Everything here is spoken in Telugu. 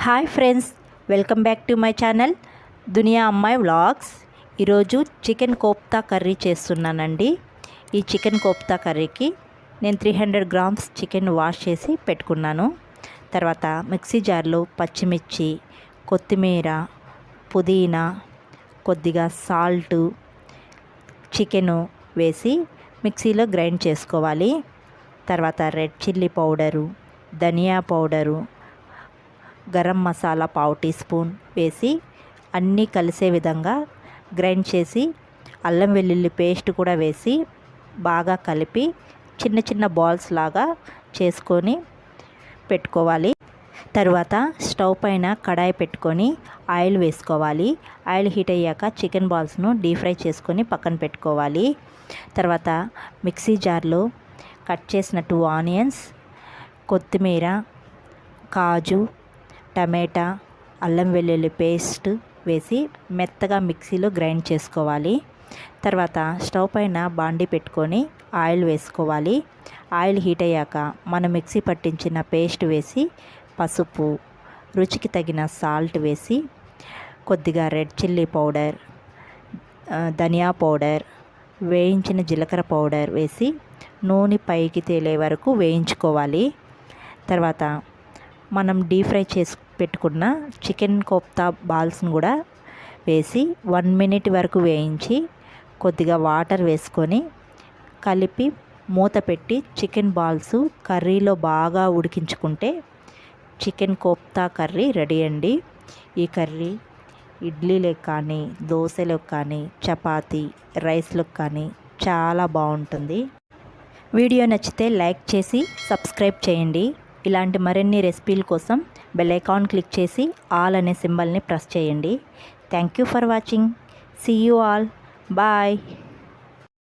Hi friends welcome back to my channel దునియా అమ్మాయి వ్లాగ్స్. ఈరోజు చికెన్ కోప్తా కర్రీ చేస్తున్నానండి. ఈ చికెన్ కోప్తా కర్రీకి నేను three hundred grams chicken wash చేసి పెట్టుకున్నాను. తర్వాత మిక్సీ జార్లో పచ్చిమిర్చి కొత్తిమీర పుదీనా కొద్దిగా సాల్టు చికెను వేసి మిక్సీలో గ్రైండ్ చేసుకోవాలి. తర్వాత రెడ్ చిల్లీ పౌడరు ధనియా పౌడరు గరం మసాలా పావు టీ స్పూన్ వేసి అన్నీ కలిసే విధంగా గ్రైండ్ చేసి అల్లం వెల్లుల్లి పేస్ట్ కూడా వేసి బాగా కలిపి చిన్న చిన్న బాల్స్ లాగా చేసుకొని పెట్టుకోవాలి. తర్వాత స్టవ్ పైన కడాయి పెట్టుకొని ఆయిల్ వేసుకోవాలి. ఆయిల్ హీట్ అయ్యాక చికెన్ బాల్స్ను డీప్ ఫ్రై చేసుకొని పక్కన పెట్టుకోవాలి. తర్వాత మిక్సీ జార్లో కట్ చేసిన టూ ఆనియన్స్ కొత్తిమీర కాజు టమాటా అల్లం వెల్లుల్లి పేస్ట్ వేసి మెత్తగా మిక్సీలో గ్రైండ్ చేసుకోవాలి. తర్వాత స్టవ్ పైన బాండి పెట్టుకొని ఆయిల్ వేసుకోవాలి. ఆయిల్ హీట్ అయ్యాక మనం మిక్సీ పట్టించిన పేస్ట్ వేసి పసుపు రుచికి తగిన సాల్ట్ వేసి కొద్దిగా red chilli powder dhania powder వేయించిన జీలకర్ర పౌడర్ వేసి నూనె పైకి తేలే వరకు వేయించుకోవాలి. తర్వాత మనం డీప్ ఫ్రై చేసి పెట్టుకున్న చికెన్ కోప్తా బాల్స్ని కూడా వేసి వన్ మినిట్ వరకు వేయించి కొద్దిగా వాటర్ వేసుకొని కలిపి మూత పెట్టి చికెన్ బాల్స్ కర్రీలో బాగా ఉడికించుకుంటే చికెన్ కోప్తా కర్రీ రెడీ అండి. ఈ కర్రీ ఇడ్లీలకు కానీ దోశలకు కానీ చపాతీ రైస్లకు కానీ చాలా బాగుంటుంది. వీడియో నచ్చితే లైక్ చేసి సబ్స్క్రైబ్ చేయండి. ఇలాంటి మరిన్ని రెసిపీల కోసం బెల్ ఐకాన్ క్లిక్ చేసి ఆల్ అనే సింబల్ని ప్రెస్ చేయండి. Thank you for watching see you all bye